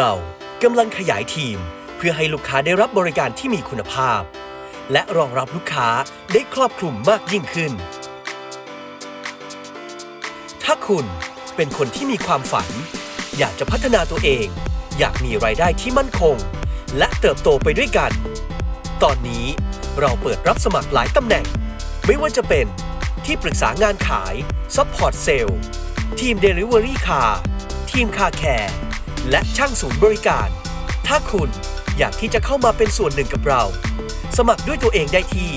เรากำลังขยายทีม เพื่อให้ลูกค้าได้รับบริการที่มีคุณภาพ และรองรับลูกค้าได้ครอบคลุมมากยิ่งขึ้น ถ้าคุณเป็นคนที่มีความฝัน อยากจะพัฒนาตัวเอง อยากมีรายได้ที่มั่นคง และเติบโตไปด้วยกัน ตอนนี้เราเปิดรับสมัครหลายตำแหน่ง ไม่ว่าจะเป็นที่ปรึกษางานขาย Support Sale ทีม Delivery Car ทีม Car Care แและช่างศูนย์บริการ ถ้าคุณอยากที่จะเข้ามาเป็นส่วนหนึ่งกับเรา สมัครด้วยตัวเองได้ที่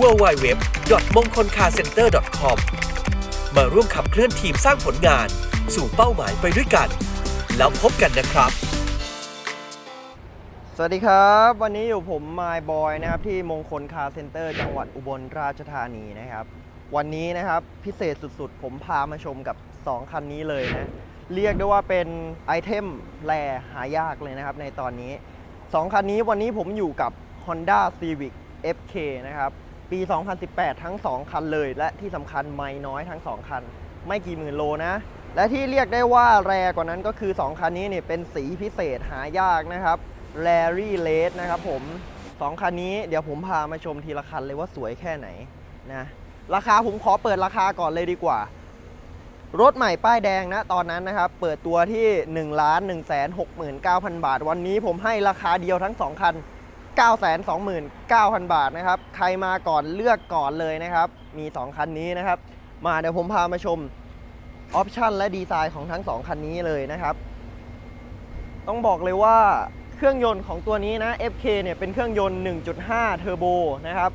www.mongkolcarcenter.com มาร่วมขับเคลื่อนทีมสร้างผลงาน สู่เป้าหมายไปด้วยกัน แล้วพบกันนะครับ สวัสดีครับ วันนี้อยู่ผมมายบอยนะครับที่มงคลคาร์เซ็นเตอร์จังหวัดอุบลราชธานีนะครับ วันนี้นะครับพิเศษสุดๆ ผมพามาชมกับ 2 คันนี้เลยนะ เรียกได้ว่าเป็นไอเทมแรหายากเลยนะครับในตอนนี้ 2 คันนี้วันนี้ผมอยู่กับ Honda Civic FK นะครับ ปี 2018 ทั้ง 2 คันเลย และที่สำคัญไม่น้อยทั้ง 2 คัน ไม่กี่หมื่นโลนะ และที่เรียกได้ว่าแรกว่านั้นก็คือ 2 คันนี้เนี่ยเป็นสีพิเศษหายากนะครับแรรี่เลสนะครับผม 2 คันนี้เดี๋ยวผมพามาชมทีละคันเลยว่าสวยแค่ไหนนะราคาผมขอเปิดราคาก่อนเลยดีกว่า รถใหม่ป้ายแดงนะตอนนั้นนะครับ เปิดตัวที่ 1 1 6 9 0 0 0 บาท วันนี้ผมให้ราคาเดียวทั้ง 2 คัน 929,000 บาทนะครับ ใครมาก่อนเลือกก่อนเลยนะครับ มี 2 คันนี้นะครับ มาเดี๋ยวผมพามาชมออปชันและดีไซน์ของทั้ง 2 คันนี้เลยนะครับ ต้องบอกเลยว่าเครื่องยนต์ของตัวนี้นะ FK เนี่ยเป็นเครื่องยนต์ 1.5 เทอร์โบนะครับ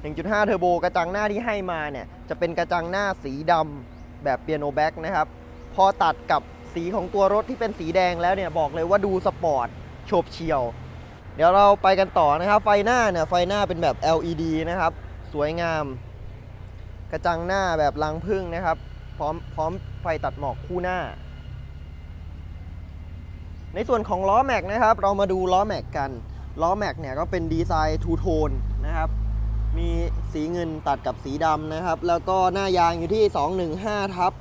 1.5 เทอร์โบกระจังหน้าที่ให้มาเนี่ยจะเป็นกระจังหน้าสีดำ แบบเปียโนแบ็กนะครับพอตัดกับสีของตัวรถที่เป็นสีแดงแล้วเนี่ยบอกเลยว่าดูสปอร์ตโฉบเฉี่ยว เดี๋ยวเราไปกันต่อนะครับ ไฟหน้าเนี่ยไฟหน้าเป็นแบบ LED นะครับ สวยงาม กระจังหน้าแบบรังพึ่งนะครับ พร้อมพร้อมไฟตัดหมอกคู่หน้า ในส่วนของล้อแม็กนะครับ เรามาดูล้อแม็กกันล้อแม็กเนี่ยก็เป็นดีไซน์ทูโทนนะครับ มีสีเงินตัดกับสีดำนะครับ แล้วก็หน้ายางอยู่ที่ 215ทับ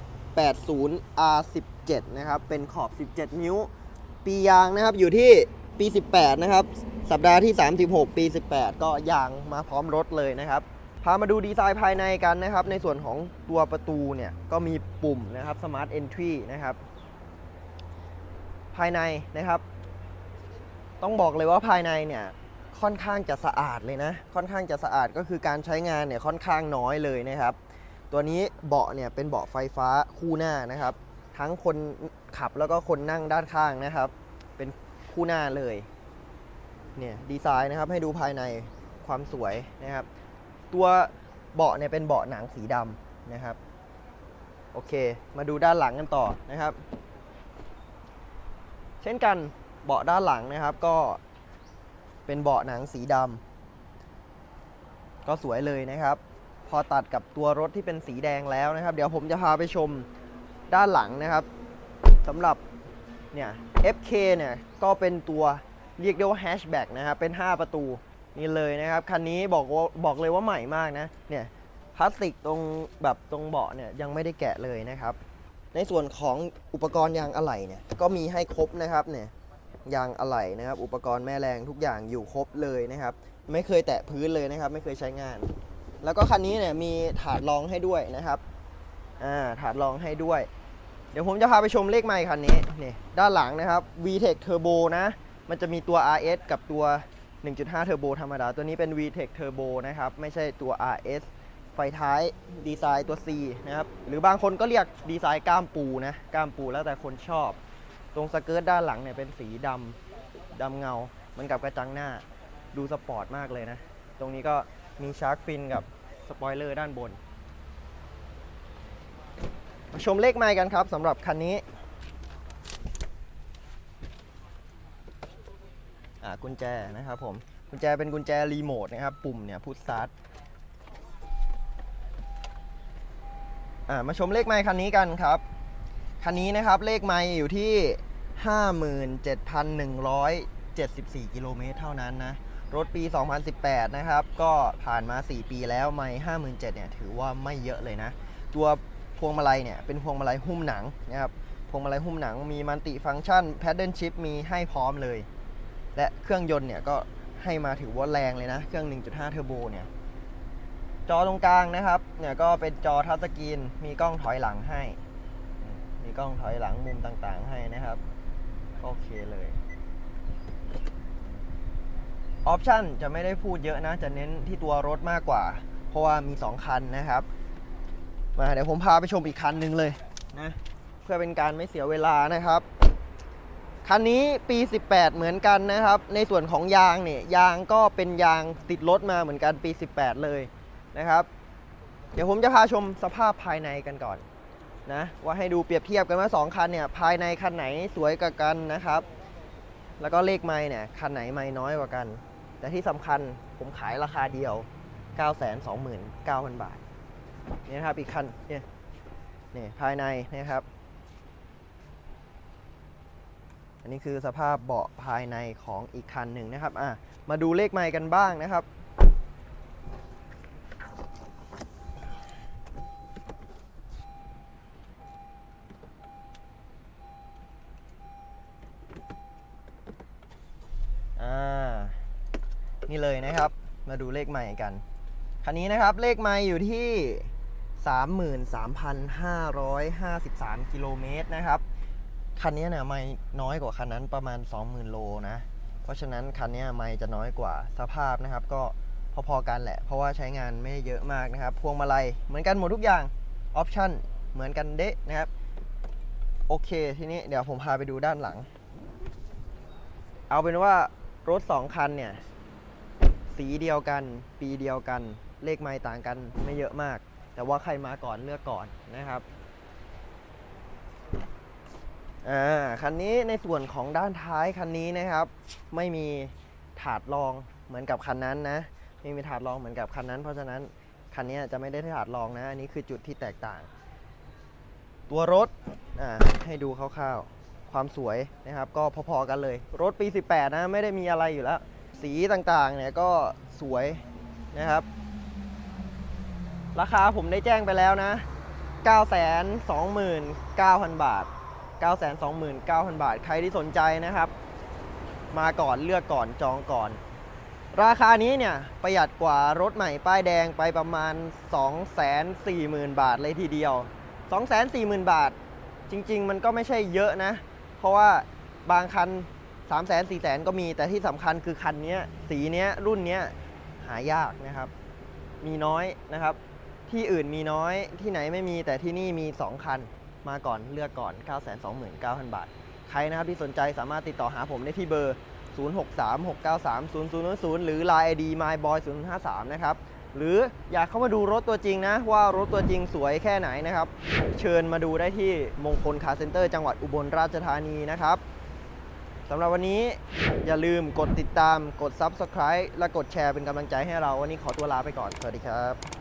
80 R17 นะครับ เป็นขอบ 17 นิ้ว ปียางนะครับอยู่ที่ปี 18 นะครับ สัปดาห์ที่ 36 ปี 18 ก็ยางมาพร้อมรถเลยนะครับ พามาดูดีไซน์ภายในกันนะครับ ในส่วนของตัวประตูเนี่ย ก็มีปุ่มนะครับ Smart Entry นะครับ ภายในนะครับ ต้องบอกเลยว่าภายในเนี่ย ค่อนข้างจะสะอาดเลยนะ ค่อนข้างจะสะอาดก็คือการใช้งานเนี่ยค่อนข้างน้อยเลยนะครับ ตัวนี้เบาะเนี่ยเป็นเบาะไฟฟ้าคู่หน้านะครับ ทั้งคนขับแล้วก็คนนั่งด้านข้างนะครับ เป็นคู่หน้าเลยเนี่ยดีไซน์นะครับให้ดูภายในความสวยนะครับ ตัวเบาะเนี่ยเป็นเบาะหนังสีดำนะครับโอเค มาดูด้านหลังกันต่อนะครับ เช่นกันเบาะด้านหลังนะครับ ก็ เป็นเบาะหนังสีดำก็สวยเลยนะครับ พอตัดกับตัวรถที่เป็นสีแดงแล้วนะครับ เดี๋ยวผมจะพาไปชมด้านหลังนะครับสำหรับเนี่ย FK เนี่ยก็เป็นตัวเรียกได้ว่าแฮชแบ็กนะครับ เป็น 5 ประตูนี่เลยนะครับ คันนี้บอกว่าบอกเลยว่าใหม่มากนะ เนี่ยพลาสติกตรงแบบตรงเบาะเนี่ยยังไม่ได้แกะเลยนะครับ ในส่วนของอุปกรณ์ยางอะไหล่เนี่ยก็มีให้ครบนะครับเนี่ย ยางอะไหล่นะครับ อุปกรณ์แม่แรงทุกอย่างอยู่ครบเลยนะครับ ไม่เคยแตะพื้นเลยนะครับ ไม่เคยใช้งาน แล้วก็คันนี้เนี่ยมีถาดรองให้ด้วยนะครับอ่าถาดรองให้ด้วย เดี๋ยวผมจะพาไปชมเลขไมค์คันนี้นี่ด้านหลังนะครับ VTEC Turbo นะ มันจะมีตัว RS กับตัว 1.5 Turbo ธรรมดา ตัวนี้เป็น VTEC Turbo นะครับ ไม่ใช่ตัว RS ไฟท้ายดีไซน์ตัว C นะครับ หรือบางคนก็เรียกดีไซน์ก้ามปูนะ ก้ามปูแล้วแต่คนชอบ ตรงสเกิร์ตด้านหลังเนี่ยเป็นสีดำดำเงาเหมือนกับกระจังหน้า ดูสปอร์ตมากเลยนะ ตรงนี้ก็มีชาร์กฟินกับสปอยเลอร์ด้านบน มาชมเลขไมล์กันครับสำหรับคันนี้อ่ากุญแจนะครับผม กุญแจเป็นกุญแจรีโมทนะครับ ปุ่มเนี่ยพุทสตาร์ทอ่ามาชมเลขไมล์คันนี้กันครับ คันนี้นะครับเลขไมล์อยู่ที่ 57,174 กิโลเมตรเท่านั้นนะ รถปี 2018 นะครับ ก็ผ่านมา 4 ปีแล้วไมล์57,000เนี่ยถือว่าไม่เยอะเลยนะ ตัวพวงมาลัยเนี่ยเป็นพวงมาลัยหุ้มหนังนะครับ พวงมาลัยหุ้มหนังมีมันติฟัง c t ชันแพดเดิลชิพมีให้พร้อมเลย และเครื่องยนต์เนี่ยก็ให้มาถือว่าแรงเลยนะ เครื่อง 1.5 เทอร์โบเนี่ยจอตรงกลางนะครับ เนี่ยก็เป็นจอทัชสกรีน มีกล้องถอยหลังให้ มีกล้องถอยหลังมุมต่างๆให้นะครับ โอเคเลยออปชันจะไม่ได้พูดเยอะนะ จะเน้นที่ตัวรถมากกว่า เพราะว่ามี 2 คันนะครับ มาเดี๋ยวผมพาไปชมอีกคันหนึ่งเลยนะเพื่อเป็นการไม่เสียเวลานะครับ คันนี้ปี 18 เหมือนกันนะครับ ในส่วนของยางเนี่ยยางก็เป็นยางติดรถมาเหมือนกันปี 18 เลยนะครับ เดี๋ยวผมจะพาชมสภาพภายในกันก่อน นะว่าให้ดูเปรียบเทียบกันว่า 2 คันเนี่ยภายในคันไหนสวยกว่ากันนะครับ แล้วก็เลขไม้เนี่ยคันไหนไม้น้อยกว่ากัน แต่ที่สำคัญผมขายราคาเดียว 929,000 บาทนี่นะครับอีกคันเนี่ยนี่ภายในนะครับ อันนี้คือสภาพเบาะภายในของอีกคันหนึ่งนะครับอะมาดูเลขไมล์กันบ้างนะครับ อ่า นี่เลยนะครับ มาดู เลขใหม่กัน คันนี้นะครับเลขไมล์อยู่ที่ 33,553 กิโลเมตรนะครับ คันนี้เนี่ยไม่น้อยกว่าคันนั้นประมาณ 20,000 โลนะ เพราะฉะนั้นคันนี้ไม่จะน้อยกว่าสภาพนะครับ ก็พอๆกันแหละ เพราะว่าใช้งานไม่เยอะมากนะครับ พวงมาลัยเหมือนกันหมดทุกอย่าง ออปชั่นเหมือนกันเดะนะครับ โอเคทีนี้เดี๋ยวผมพาไปดูด้านหลัง เอาเป็นว่ารถ 2 คันเนี่ย สีเดียวกัน ปีเดียวกัน เลขไม้ต่างกันไม่เยอะมาก แต่ว่าใครมาก่อนเลือกก่อนนะครับอ่าคันนี้ในส่วนของด้านท้ายคันนี้นะครับ ไม่มีถาดรองเหมือนกับคันนั้นนะไม่มีถาดรองเหมือนกับคันนั้น เพราะฉะนั้นคันนี้จะไม่ได้ถาดรองนะอันนี้คือจุดที่แตกต่าง ตัวรถอ่าให้ดูคร่าวๆความสวยนะครับ ก็พอๆกันเลย รถปี 18 นะ ไม่ได้มีอะไรอยู่แล้ว สีต่างๆเนี่ยก็สวยนะครับ ราคาผมได้แจ้งไปแล้วนะ 929,000 บาท 929,000 บาท ใครที่สนใจนะครับ มาก่อนเลือกก่อนจองก่อน ราคานี้เนี่ยประหยัดกว่ารถใหม่ป้ายแดงไปประมาณ 240,000 บาทเลยทีเดียว 240,000 บาท จริง ๆ มันก็ไม่ใช่เยอะนะ เพราะว่าบางคัน 3 0 0 0 0 0 4 0 0 0 0ก็มีแต่ที่สำคัญคือคันนี้สีนี้รุ่นนี้หายากนะครับ มีน้อยนะครับ ที่อื่นมีน้อยที่ไหนไม่มีแต่ที่นี่มี 2 คันมาก่อนเลือกก่อน 929,000 บาท ใครนะครับที่สนใจสามารถติดต่อหาผมได้ที่เบอร์ 0636930000 หรือ Line ID myboy053 นะครับหรืออยากเข้ามาดูรถตัวจริงนะ ว่ารถตัวจริงสวยแค่ไหนนะครับ เชิญมาดูได้ที่มงคลคาร์เซ็นเตอร์จังหวัดอุบลราชธานีนะครับ สำหรับวันนี้อย่าลืมกดติดตามกด Subscribe และกดแชร์เป็นกำลังใจให้เรา วันนี้ขอตัวลาไปก่อน สวัสดีครับ